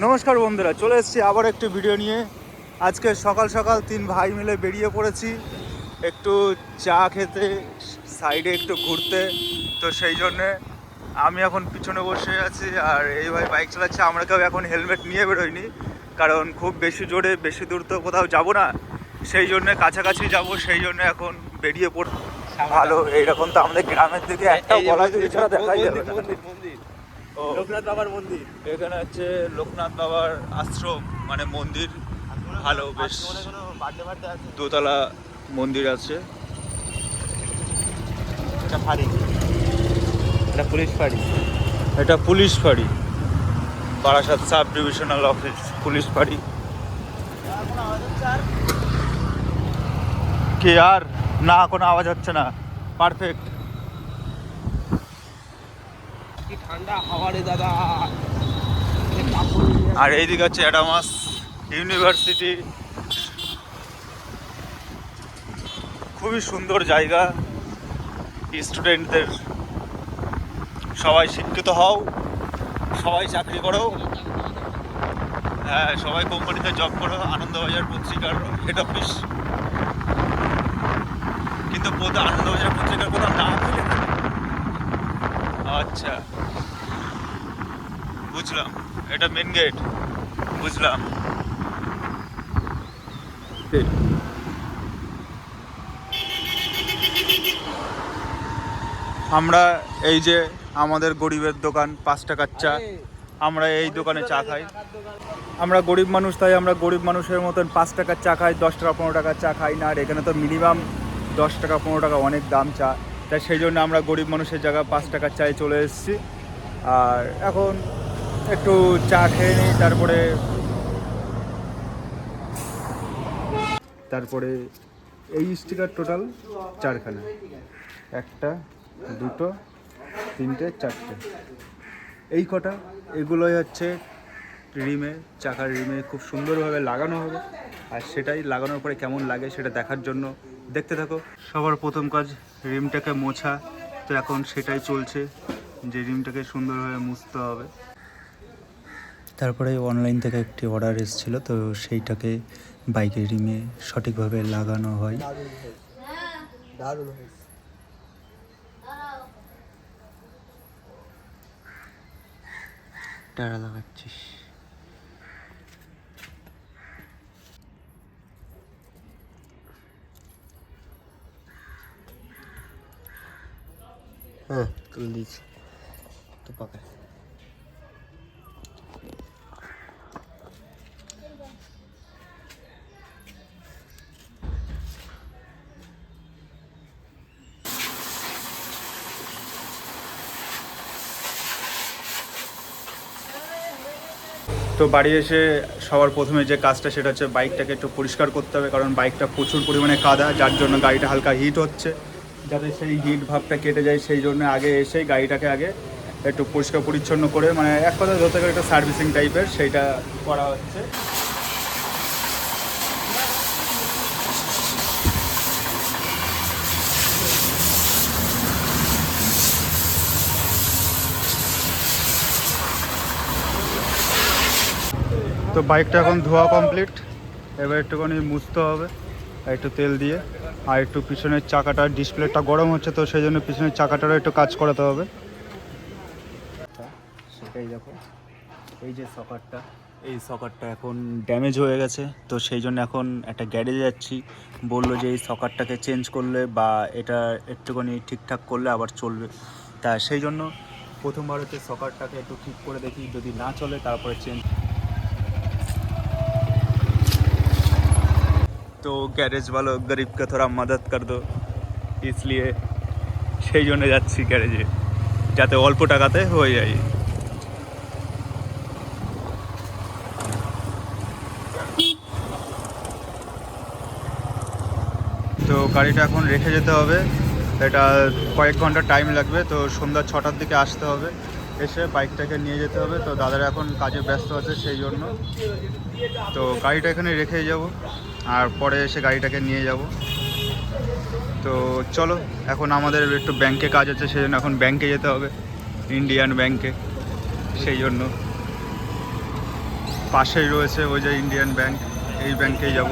নমস্কার বন্ধুরা চলে এসেছি আবার একটি ভিডিও নিয়ে। আজকে সকাল সকাল তিন ভাই মিলে বেরিয়ে পড়েছি একটু চা খেতে সাইডে একটু ঘুরতে। তো সেই জন্যে আমি এখন পিছনে বসে আছি আর এই ভাই বাইক চালাচ্ছে আমরা কেউ এখন হেলমেট নিয়ে বেরোইনি কারণ খুব বেশি জোরে বেশি দূর তো কোথাও যাব না। সেই জন্য কাছাকাছি যাব সেই জন্য এখন বেরিয়ে পড় ভালো এইরকম তো আমাদের গ্রামের দিকে একটা বলা যদি ছাড়া দেখাই যাবে। ও। লোকনাথ বাবার মন্দির। এখানে হচ্ছে লোকনাথ বাবার আশ্রম মানে মন্দির। ভালো বেশ দোতলা মন্দির আছে। এটা ফাড়ি। এটা পুলিশ ফাড়ি। এটা পুলিশ ফাঁড়ি। Barasat sub divisional office police ফাঁড়ি। কি আর? না কোনো আওয়াজ হচ্ছে না। পারফেক্ট। ঠান্ডা হাওয়া দাদা। আর এইদিকে হচ্ছে অ্যাডামাস ইউনিভার্সিটি। খুবই সুন্দর জায়গা। স্টুডেন্টদের সবাই শিক্ষিত হও, সবাই চাকরি করো। হ্যাঁ সবাই কোম্পানিতে জব করো, আনন্দবাজার পত্রিকার হেড অফিস কিন্তু আনন্দবাজার পত্রিকার কোনো নাম। আচ্ছা। বুঝলাম। এটা মেন গেট বুঝলাম। আমরা এই যে আমাদের গরিবের দোকান পাঁচ টাকার চা। আমরা এই দোকানে চা খাই। আমরা গরিব মানুষ তাই আমরা গরিব মানুষের মতন পাঁচ টাকার চা খাই দশ টাকা পনেরো টাকার চা খাই। না আর এখানে তো মিনিমাম দশ টাকা পনেরো টাকা অনেক দাম চা। তাই সেই জন্য আমরা গরিব মানুষের জায়গায় পাঁচ টাকার চায়ে চলে এসেছি। আর এখন একটু চা খেয়ে নিই, তারপরে তারপরে এই স্টিকার টোটাল চারখানা। একটা, দুটো, তিনটে, চারটে। এই কটা, এগুলোই হচ্ছে রিমে, চাকার রিমে খুব সুন্দরভাবে লাগানো হবে। আর সেটাই লাগানোর পরে কেমন লাগে সেটা দেখার জন্য দেখতে থাকো সবার প্রথম কাজ রিমটাকে মোছা তো এখন সেটাই চলছে যে রিমটাকে সুন্দরভাবে মুছতে হবে তারপরে অনলাইন থেকে একটি অর্ডার এসেছিল তো সেইটাকে বাইকের রিমে সঠিকভাবে লাগানো হয় টাড়া লাগাচ্ছিস তো তো বাড়ি এসে সবার প্রথমে যে কাজটা সেটা হচ্ছে বাইকটাকে একটু পরিষ্কার করতে হবে, কারণ বাইকটা প্রচুর পরিমাণে কাদা, যার জন্য গাড়িটা হালকা হিট হচ্ছে। যাতে সেই হিট ভাবটা কেটে যায়, সেই জন্য আগে এসেই গাড়িটাকে আগে একটু পরিষ্কার পরিচ্ছন্ন করে মানে এক কথা ধরতে গেলে একটা সার্ভিসিং টাইপের সেইটা করা হচ্ছে। তো বাইকটা এখন ধোয়া কমপ্লিট এবার একটুখানি মুছতে হবে। আর একটু তেল দিয়ে আর একটু পিছনের চাকাটা, ডিসপ্লেটা গরম হচ্ছে তো সেই জন্য পিছনের চাকাটারও একটু কাজ করাতে হবে। সেটাই দেখো, এই যে সকারটা, এই সকারটা এখন ড্যামেজ হয়ে গেছে তো সেই জন্য এখন একটা গ্যারেজে যাচ্ছি। বলল যে এই সকারটাকে চেঞ্জ করলে বা এটা একটুখানি ঠিকঠাক করলে আবার চলবে। তা সেই জন্য প্রথমবার হচ্ছে সকারটাকে একটু ঠিক করে দেখি, যদি না চলে তারপরে চেঞ্জ तो গ্যারেজ वालों गरीब का थोड़ा मदद कर दो इसलिए সেই জন্য যাচ্ছি গ্যারেজে যাতে অল্প টাকাতে হয়ে যায় তো গাড়িটা এখন রেখে যেতে হবে এটা কয়েক ঘন্টা টাইম লাগবে তো সন্ধ্যা ছটার দিকে আসতে হবে এসে বাইকটাকে নিয়ে যেতে হবে। তো দাদারা এখন কাজে ব্যস্ত আছে সেই জন্য। তো গাড়িটা এখানে রেখেই যাব আর পরে এসে গাড়িটাকে নিয়ে যাব। তো চলো, এখন আমাদের একটু ব্যাংকে কাজ আছে সেই জন্য এখন ব্যাংকে যেতে হবে, ইন্ডিয়ান ব্যাংকে সেই জন্য। পাশেই রয়েছে ওই যে ইন্ডিয়ান ব্যাংক, এই ব্যাংকেই যাব।